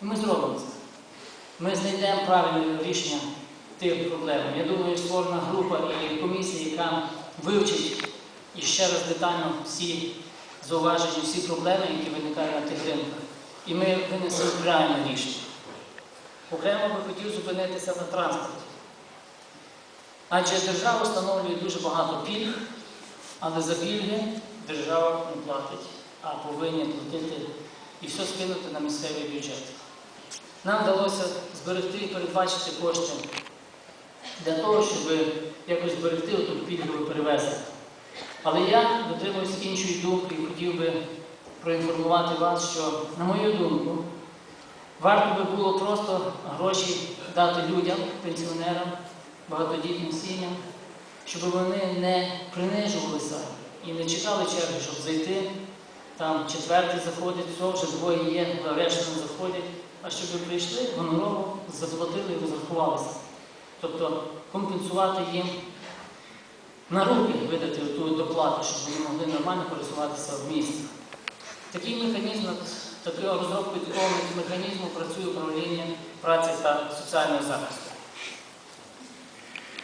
І ми зробимо це. Ми знайдемо правильне рішення тих проблем. Я думаю, створена група і комісія, яка вивчить і ще раз детально всі зауваження, всі проблеми, які виникають на тих ринках. І ми винесемо правильне рішення. Окремо би хотів зупинитися на транспорті. Адже держава встановлює дуже багато пільг, але за пільги держава не платить, а повинні платити і все скинути на місцевий бюджет. Нам вдалося зберегти і передбачити кошти для того, щоб якось зберегти оту пільгове перевезення. Але я дотримуюсь іншої думки і хотів би проінформувати вас, що, на мою думку, варто би було просто гроші дати людям, пенсіонерам, багатодітним сім'ям, щоб вони не принижувалися і не чекали черги, щоб зайти. Там четвертий заходить, все, вже двоє є, решта не заходять, а щоб ви прийшли, гонорово заплатили і розрахувалися. Тобто компенсувати їм на руки видати ту доплату, щоб вони могли нормально пересуватися в місті. Такий механізм, такою розробкою такого механізму працює управління праці та соціального захисту.